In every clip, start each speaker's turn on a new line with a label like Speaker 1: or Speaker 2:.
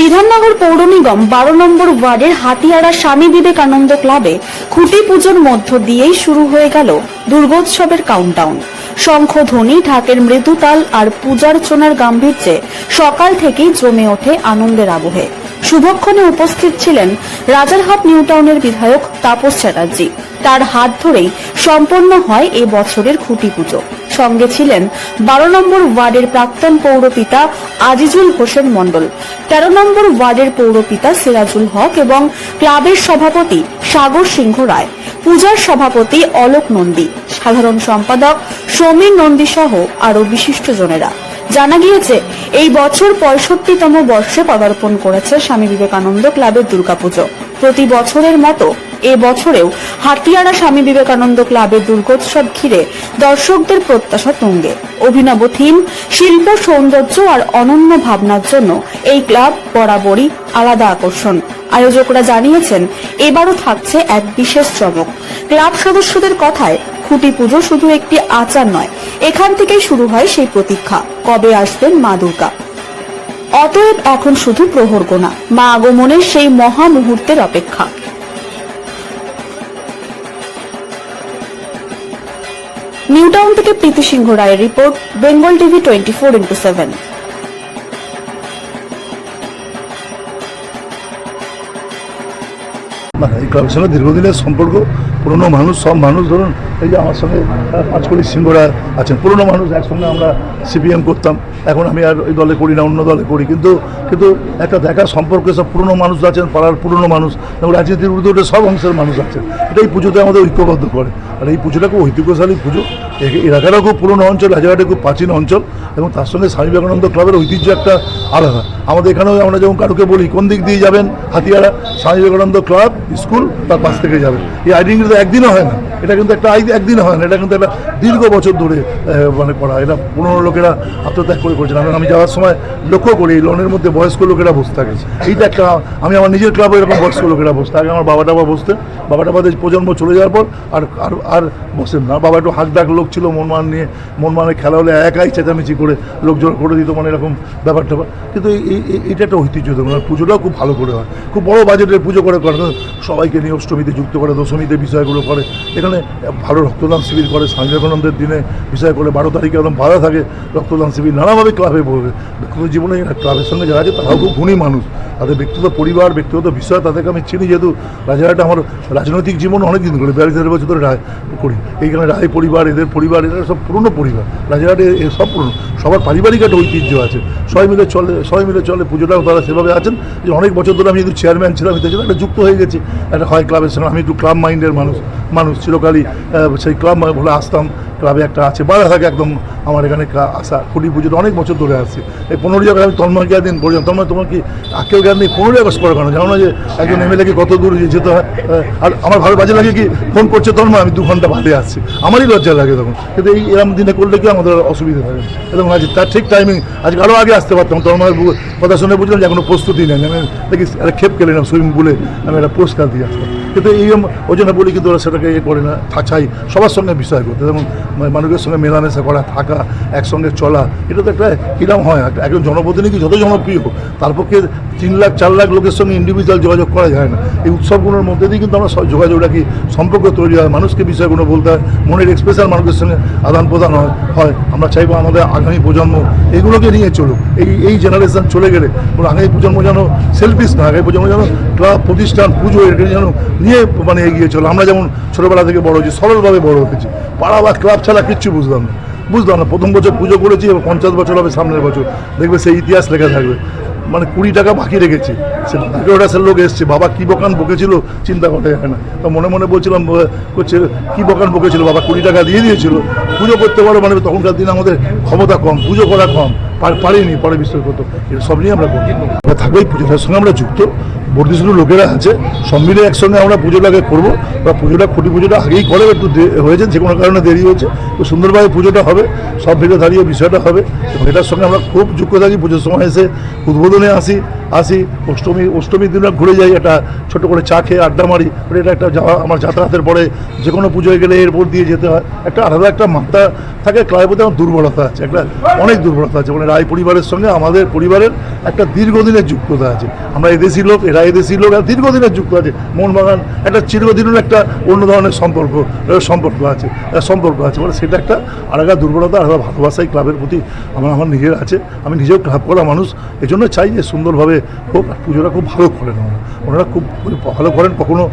Speaker 1: বিধাননগর পৌর নিগম বারো নম্বর ওয়ার্ডের হাতিয়ারা স্বামী বিবেকানন্দ ক্লাবে খুঁটি পুজোর মধ্য দিয়েই শুরু হয়ে গেল দুর্গোৎসবের কাউন্টডাউন শঙ্খধ্বনি ঢাকের মৃদুতাল আর পূজার্চনার গাম্ভীর্যে সকাল থেকেই জমে ওঠে আনন্দের আবহে। শুভক্ষণে উপস্থিত ছিলেন রাজারহাট নিউটাউনের বিধায়ক তাপস চ্যাটার্জি। তার হাত ধরেই সম্পন্ন হয় এ বছরের খুঁটি পুজো। সঙ্গে ছিলেন বারো নম্বর ওয়ার্ডের প্রাক্তন পৌরপিতা আজিজুল হোসেন মণ্ডল, তেরো নম্বর ওয়ার্ডের পৌরপিতা সিরাজুল হক এবং ক্লাবের সভাপতি সাগর সিংহ রায়, পূজার সভাপতি অলোক নন্দী, সাধারণ সম্পাদক সমীর নন্দী সহ আরও বিশিষ্টজনেরা জানা গিয়েছে, এই বছর পঁয়ষট্টিতম বর্ষে পদার্পণ করেছে স্বামী বিবেকানন্দ ক্লাবের দুর্গাপুজো। প্রতি বছরের মতো এ বছরেও হাতিয়াড়া স্বামী বিবেকানন্দ ক্লাবের দুর্গোৎসব ঘিরে দর্শকদের প্রত্যাশা তুঙ্গে। অভিনব থিম, শিল্প, সৌন্দর্য আর অনন্য ভাবনার জন্য এই ক্লাব বরাবরই আলাদা আকর্ষণ। আয়োজকরা জানিয়েছেন, এবারও থাকছে এক বিশেষ চমক। ক্লাব সদস্যদের কথায়, খুঁটি পুজো শুধু একটি আচার নয়, এখান থেকেই শুরু হয় সেই প্রতীক্ষা। কবে আসবেন মা দুর্গা? অতএব এখন শুধু প্রহর গোনা, মা আগমনের সেই মহা মুহূর্তের অপেক্ষা। নিউটাউন থেকে প্রীতি সিংহ রায়ের report, Bengal TV twenty four into seven
Speaker 2: এই দীর্ঘদিনের সম্পর্ক পুরনো মানুষ সব মানুষ ধরুন এই যে আমার সঙ্গে আহ, পাঁচকড়ি সিংহরা আছেন পুরনো মানুষ একসঙ্গে আমরা সিপিএম করতাম এখন আমি আর ওই দলে করি না অন্য দলে করি কিন্তু কিন্তু একটা দেখা সম্পর্ক সব পুরনো মানুষ আছেন পাড়ার পুরনো মানুষ এবং রাজনীতির ঊর্ধ্বে সব অংশের মানুষ আছেন এটাই পুজোতে আমাদের ঐক্যবদ্ধ করে আর এই পুজোটা খুব ঐতিহ্যশালী পুজো এ- এলাকাটাও খুব পুরনো অঞ্চল রাজাঘাটে খুব প্রাচীন অঞ্চল এবং তার সঙ্গে স্বামী বিবেকানন্দ ক্লাবের ঐতিহ্য একটা আলাদা। আমাদের এখানেও আমরা যেমন কারুকে বলি, কোন দিক দিয়ে যাবেন? হাতিয়ারা, স্বামী বিবেকানন্দ ক্লাব, স্কুল, তার পাশ থেকে যাবেন। এই আইডেন্টি তো একদিনও হয় না। এটা কিন্তু একটা একদিনে হয় না। এটা কিন্তু একটা দীর্ঘ বছর ধরে মানে করা। এটা পুরনো লোকেরা আত্মত্যাগ করে করেছেন আমি আমি যাওয়ার সময় লক্ষ্য করি লোনের মধ্যে বয়স্ক লোকেরা বসে থাকে। এইটা একটা আমি আমার নিজের ক্লাবে এরকম বয়স্ক লোকেরা বসতে আগে আমার বাবা টাবা বসতে। বাবা আমাদের প্রজন্ম চলে যাওয়ার পর আর আর আর বসেন না। বাবা একটু হাঁক ডাক লোক ছিল মনমান নিয়ে মনমানে খেলা হলে একাই চেঁচামেচি করে লোকজন করে দিত মানে এরকম ব্যাপার ট্যাপার। কিন্তু এই- একটা ঐতিহ্য আর পুজোটাও খুব ভালো করে হয়। খুব বড় বাজেটের পুজো করে করে সবাইকে নিয়ে অষ্টমীতে যুক্ত করে, দশমীতে বিষয়গুলো করে। এখানে ভালো রক্তদান শিবির করে স্বামী বিবেকানন্দের দিনে বিষয় করে, বারো তারিখে একদম বাধা থাকে, রক্তদান শিবির নানাভাবে ক্লাবে ব্যক্তিগত জীবনে ক্লাবের সঙ্গে যারা আছে, তারাও খুব গুণী মানুষ। তাদের ব্যক্তিগত পরিবার, ব্যক্তিগত বিষয়, তাদেরকে আমি চিনি যেহেতু রাজারহাটে আমার রাজনৈতিক জীবন অনেক দিন করে বিয়াল্লিশ তেরো বছর ধরে রায় করি। এইখানে রায় পরিবার, এদের পরিবার, এরা সব পুরনো পরিবার। রাজারহাটে সব পুরনো। সবার পারিবারিক একটা ঐতিহ্য আছে। সবাই মিলে চলে, সবাই মিলে চলে, পুজোটাও তারা সেভাবে আছেন। যে অনেক বছর ধরে আমি যেহেতু চেয়ারম্যান ছিলাম এতে একটা যুক্ত হয়ে গেছি। একটা হয় ক্লাবের সঙ্গে। আমি একটু ক্লাব মাইন্ডের মানুষ মানুষ। চিরকালই সেই ক্লাব বলে আসতাম। ক্লাবে একটা আছে বাধা থাকে একদম আমার এখানে আসা খুঁটি পুজোটা অনেক বছর ধরে আসছে। এই পনেরোই আগস্ট আমি তন্ময় তন্ময়কে একদিন বললাম তন্ময় তোমার কি আকেল জ্ঞান নেই? পনেরোই আগস্ট করে কেন? জানো না যে একজন এমএলএকে কত দূর যেতে হয় আর আমার ভালো বাজে লাগে কি ফোন করছে তন্ময় আমি দু ঘণ্টা বাদে আসছি। আমারই লজ্জা লাগে তখন। কিন্তু এই এরকম দিনে করলে কি আমাদের অসুবিধা থাকে এবং আজ তার ঠিক টাইমিং আজকে আরও আগে আসতে পারতাম তন্ময়ের বু- কথা শুনে বুঝলাম যে এখনও প্রস্তুতি নেই। আমি দেখি একটা খেপ কেলে না সুইমিং পুলে আমি একটা পুরস্কার দিয়ে আসতাম কিন্তু এই ওই জন্য বলি কিন্তু ওরা সেটাকে ইয়ে করে না থাচাই সবার সঙ্গে বিষয় করতে। যেমন মানুষের সঙ্গে মেলামেশা করা, থাকা, একসঙ্গে চলা, এটা তো একটা কিরম হয়। একজন জনপ্রতিনিধি যত জনপ্রিয় তার পক্ষে তিন লাখ, চার লাখ লোকের সঙ্গে ইন্ডিভিজুয়াল যোগাযোগ করা যায় না। এই উৎসবগুলোর মধ্যে দিয়ে কিন্তু আমরা যোগাযোগ রাখি সম্পর্ক তৈরি হয়, মানুষকে বিষয়গুলো বলতে হয়, মনের এক্সপ্রেশন মানুষের সঙ্গে আদান প্রদান হয় হয়। আমরা চাইব আমাদের আগামী প্রজন্ম এগুলোকে নিয়ে চলুক। এই এই জেনারেশন চলে গেলে আগামী প্রজন্ম যেন সেলফিস না আগামী প্রজন্ম যেন ক্লাব প্রতিষ্ঠান, পুজো, এটা যেন নিয়ে মানে এগিয়ে চলো। আমরা যেমন ছোটোবেলা থেকে বড় হয়েছি, সরলভাবে বড় হয়েছি। পাড়া বা ক্লাব ছাড়া কিচ্ছু বুঝলাম না। বুঝলাম না, প্রথম বছর পুজো করেছি এবং পঞ্চাশ বছর হবে সামনের বছর। দেখবে সেই ইতিহাস লেখা থাকবে। মানে কুড়ি টাকা বাকি রেখেছি। সে বাকিটা লোক এসছে, বাবা, কী বকান বকেছিল? চিন্তা করা যায় না। তো মনে মনে বলছিলাম করছে, কী বকান বকেছিল? বাবা, কুড়ি টাকা দিয়ে দিয়েছিল। পুজো করতে পারো মানে তখনকার দিন আমাদের ক্ষমতা কম, পুজো করা কম, পার- পারিনি পরে বিশ্বাস করতো। এটা সব নিয়ে আমরা করি। আমরা থাকবোই পুজোটার সঙ্গে, আমরা যুক্ত। বর্ধিষ্ণু লোকেরা আছে, সব মিলে একসঙ্গে আমরা পুজোটাকে করব। ওরা পুজোটা খুঁটি পুজোটা আগেই করে, একটু হয়েছে, যে কোনো কারণে দেরি হয়েছে তো সুন্দরভাবে পুজোটা হবে, সব ভিড়ে দাঁড়িয়ে বিষয়টা হবে। এবং এটার সঙ্গে আমরা খুব যুক্ত থাকি, পুজোর সময় এসে উদ্বোধনে আসি আসি, অষ্টমী, অষ্টমীর দিনে ঘুরে যাই, একটা ছোট করে চা খেয়ে আড্ডা মারি এটা একটা যাওয়া, আমার যাতায়াতের পরে যে কোনো পুজোয় গেলে এরপর দিয়ে যেতে হয়। একটা আলাদা একটা মাত্রা থাকে ক্লাবের প্রতি আমার দুর্বলতা আছে, একটা অনেক দুর্বলতা আছে মানে রায় পরিবারের সঙ্গে আমাদের পরিবারের একটা দীর্ঘদিনের যুক্ততা আছে। আমরা এদেশি লোক, এরা এদেশি লোক দীর্ঘদিনের যুক্ত আছে। মোহনবাগান একটা চিরদিনের একটা অন্য ধরনের সম্পর্ক সম্পর্ক আছে সম্পর্ক আছে। মানে সেটা একটা আলাদা দুর্বলতা, আলাদা ভালোবাসা এই ক্লাবের প্রতি আমার আমার নিজের আছে। আমি নিজেও ক্লাব করা মানুষ এই জন্য চাই যে সুন্দরভাবে হোক, আর পুজোটা খুব ভালো করেন ওনারা। ওনারা খুব ভালো করেন, কখনো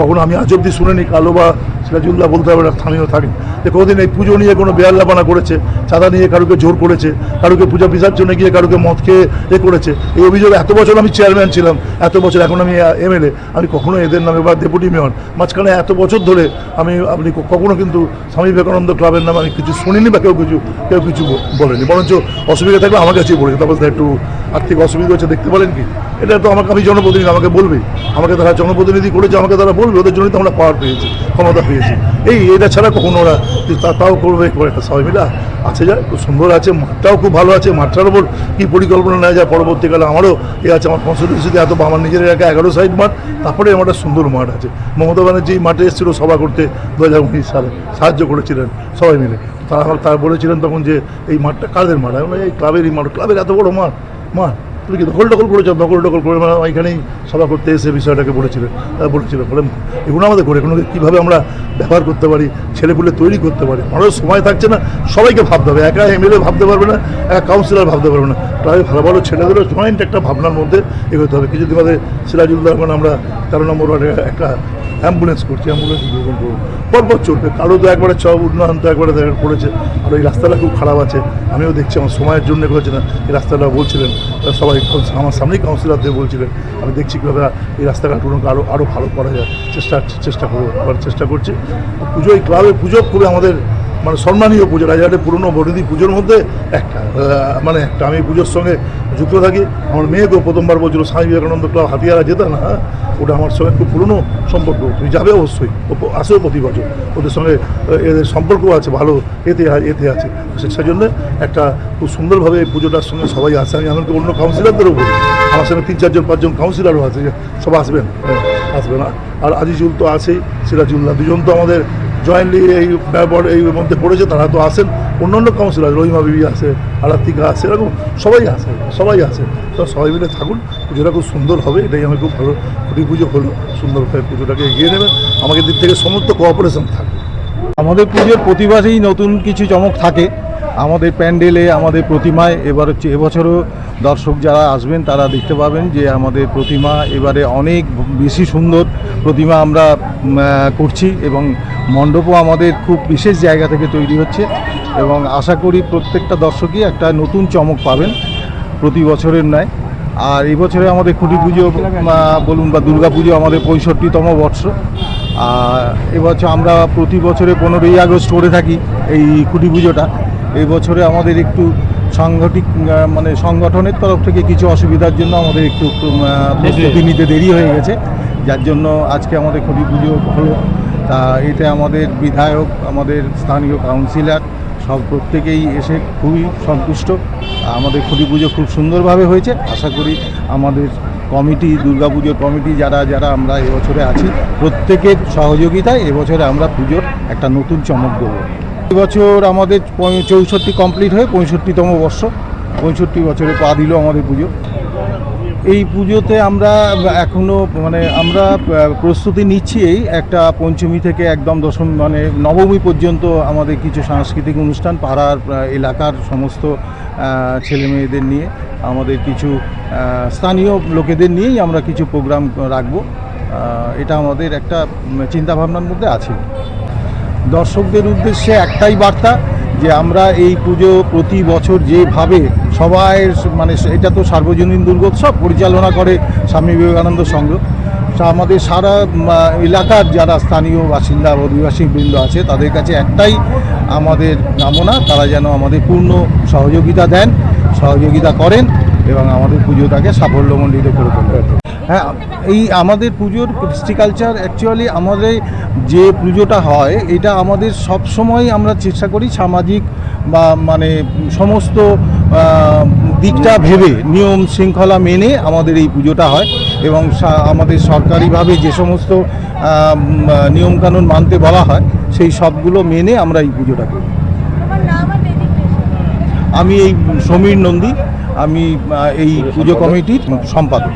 Speaker 2: কখনো আমি আজ অব্দি শুনিনি, কালো বা সিরাজুল্লাহ বলতে হবে স্থানীয় থাকেন। যে কোনোদিন এই পুজো নিয়ে কোনো বেয়াল্লাপানা করেছে, চাঁদা নিয়ে কারোকে জোর করেছে, কারোকে পূজা বিসর্জনে গিয়ে কারোকে মদ খেয়ে এ করেছে। এই অভিযোগ এত বছর আমি চেয়ারম্যান ছিলাম, এত বছর এখন আমি এমএলএ আমি কখনো এদের নামে বা ডেপুটি মেয়র মাঝখানে এত বছর ধরে আমি, আপনি কখনো কিন্তু স্বামী বিবেকানন্দ ক্লাবের নামে আমি কিছু শুনিনি বা কেউ কিছু কেউ কিছু বলেনি। বরঞ্চ অসুবিধা থাকলে আমার কাছেই বলেছে তারপর একটু আর্থিক অসুবিধা হচ্ছে, দেখতে পারেন কি? এটা তো আমাকে, আমি জনপ্রতিনিধি, আমাকে বলবে। আমাকে তারা জনপ্রতিনিধি করেছে, আমাকে তারা বলবে। ওদের জন্যই তো আমরা পাওয়ার পেয়েছি, ক্ষমতা পেয়েছি। এই, এটা ছাড়া কখনো ওরা তাও করবে করে একটা সবাই মিলে আছে যায় খুব সুন্দর আছে, মাঠটাও খুব ভালো আছে, মাঠটার ওপর কী পরিকল্পনা নেওয়া যায় পরবর্তীকালে আমারও এ আছে। আমার কনস্টিটিউন্সিতে এত, আমার নিজের এলাকা এগারো সাইড মাঠ, তারপরে আমার সুন্দর মাঠ আছে। মমতা ব্যানার্জি এই মাঠে এসেছিল সভা করতে দু হাজার উনিশ সালে সাহায্য করেছিলেন সবাই মিলে। তারা তারা বলেছিলেন তখন যে এই মাঠটা কাদের মাঠ? আমি এই ক্লাবের এই মাঠ। ক্লাবের এত বড় মাঠ মাঠ। তুমি কি দখল টকল করেছ? দখল টকল করে মানে এখানেই সভা করতে এসে বিষয়টাকে বলেছিলেন তারা বলেছিলেন। বলে, এগুলো আমাদের করে এগুলোকে কীভাবে আমরা ব্যবহার করতে পারি, ছেলেপুলে তৈরি করতে পারি? আমারও সময় থাকছে না, সবাইকে ভাবতে হবে। একা এমএলএ ভাবতে পারবে না, একা কাউন্সিলর ভাবতে পারবে না। প্রায় ভালো ভালো ছেলেদেরও জয়েন্ট একটা ভাবনার মধ্যে এগোতে হবে। কিছুদিন বাদে সিরাজুল্লাহ এখন আমরা তেরো নম্বর ওয়ার্ডে একটা অ্যাম্বুলেন্স করছি, অ্যাম্বুলেন্স উদ্বোধন করব। পরপর চলবে। কারও তো একবারে চ উন্নয়ন তো একবারে দেখা পড়েছে। আর এই রাস্তাটা খুব খারাপ আছে। আমিও দেখছি, আমার সময়ের জন্য করেছে না। এই রাস্তাটা বলছিলেন সবাই আমার সামনেই কাউন্সিলরদের বলছিলেন, আমি দেখছি কীভাবে এই রাস্তাঘাটগুলোকে আরও আরও ভালো করা যায়। চেষ্টা চেষ্টা করব চেষ্টা করছি। পুজো এই ক্লাবে পুজো খুবই আমাদের মানে সম্মানীয় পুজো রাজাহাটের পুরনো বড়দি পুজোর মধ্যে একটা মানে একটা আমি পুজোর সঙ্গে যুক্ত থাকি। আমার মেয়েকেও প্রথমবার বলছিল, স্বামী বিবেকানন্দ ক্লাব হাতিয়ারা যেত না হ্যাঁ? ওটা আমার সঙ্গে খুব পুরনো সম্পর্ক। তুমি যাবে অবশ্যই আসেও প্রতি বছর। ওদের সঙ্গে এদের সম্পর্ক আছে, ভালো, এতে এতে আছে। সে- জন্য একটা খুব সুন্দরভাবে এই পুজোটার সঙ্গে সবাই আসে। আমি এমনকি অন্য কাউন্সিলরদেরও বলি। আমার সঙ্গে তিন, চারজন, পাঁচজন কাউন্সিলরও আছে সব আসবেন আসবে না। আর আজিজুল তো আছেই সিরাজুল্লাহ দুজন তো আমাদের জয়েন্টলি এই ব্যাপার এই মধ্যে পড়েছে, তারা তো আসেন অন্যান্য কাউন্সিলার রহিমা বিবি আছে আরাত্তিকা আছে, এরকম সবাই আসে সবাই আসে তো সবাই মিলে থাকুন, পুজোটা খুব সুন্দর হবে, এটাই আমি খুব ভালো খুঁটি পুজো হলো, সুন্দরভাবে পুজোটাকে এগিয়ে নেবেন। আমাকে দিক থেকে সমস্ত কোঅপারেশন থাকবে
Speaker 3: আমাদের পুজোর প্রতিবাসেই নতুন কিছু চমক থাকে। আমাদের প্যান্ডেলে, আমাদের প্রতিমায় এবার হচ্ছে এবছরও দর্শক যারা আসবেন তারা দেখতে পাবেন যে আমাদের প্রতিমা এবারে অনেক বেশি সুন্দর প্রতিমা আমরা করছি এবং মণ্ডপও আমাদের খুব বিশেষ জায়গা থেকে তৈরি হচ্ছে এবং আশা করি প্রত্যেকটা দর্শকই একটা নতুন চমক পাবেন প্রতি বছরের ন্যায়। আর এবছরে আমাদের খুঁটি পুজো বলুন বা দুর্গা পুজো আমাদের পঁয়ষট্টিতম বর্ষ। আর এবছর আমরা প্রতি বছরে পনেরোই আগস্ট করে থাকি এই খুঁটি পুজোটা। এই বছরে আমাদের একটু সাংগঠিক মানে সংগঠনের তরফ থেকে কিছু অসুবিধার জন্য আমাদের একটু প্রস্তুতি নিতে দেরি হয়ে গেছে। যার জন্য আজকে আমাদের খুঁটি পুজো হলো। তা এতে আমাদের বিধায়ক আমাদের স্থানীয় কাউন্সিলর সব প্রত্যেকেই এসে খুবই সন্তুষ্ট। আমাদের খুঁটি পুজো খুব সুন্দরভাবে হয়েছে। আশা করি আমাদের কমিটি দুর্গাপুজোর কমিটি যারা যারা আমরা এবছরে আছি প্রত্যেকের সহযোগিতায় এবছরে আমরা পুজোর একটা নতুন চমক দেবো। এবছর আমাদের চৌষট্টি কমপ্লিট হয়ে পঁয়ষট্টিতম বর্ষ। পঁয়ষট্টি বছরে পা দিল আমাদের পুজো। এই পুজোতে আমরা এখনও মানে আমরা প্রস্তুতি নিচ্ছি এই একটা পঞ্চমী থেকে একদম দশম মানে নবমী পর্যন্ত আমাদের কিছু সাংস্কৃতিক অনুষ্ঠান পাড়ার এলাকার সমস্ত ছেলে মেয়েদের নিয়ে, আমাদের কিছু স্থানীয় লোকেদের নিয়েই আমরা কিছু প্রোগ্রাম রাখব। এটা আমাদের একটা চিন্তাভাবনার মধ্যে আছে। দর্শকদের উদ্দেশ্যে একটাই বার্তা যে আমরা এই পুজো প্রতি বছর যেভাবে সবাই মানে এটা তো সার্বজনীন দুর্গোৎসব পরিচালনা করে স্বামী বিবেকানন্দ সংঘ। আমাদের সারা এলাকার যারা স্থানীয় বাসিন্দা, অধিবাসী বৃন্দ আছে, তাদের কাছে একটাই আমাদের কামনা, তারা যেন আমাদের পূর্ণ সহযোগিতা দেন, সহযোগিতা করেন এবং আমাদের পুজোটাকে সাফল্যমণ্ডিত করে তোলেন। হ্যাঁ এই আমাদের পুজোর কৃষ্টি কালচার অ্যাকচুয়ালি আমাদের যে পুজোটা হয় এটা আমাদের সব সময় আমরা চেষ্টা করি সামাজিক বা মানে সমস্ত দিকটা ভেবে নিয়ম শৃঙ্খলা মেনে আমাদের এই পুজোটা হয় এবং আমাদের সরকারিভাবে যে সমস্ত নিয়মকানুন মানতে বলা হয় সেই সবগুলো মেনে আমরা এই পুজোটা করি। আমি এই সমীর নন্দী আমি এই পুজো কমিটির সম্পাদক।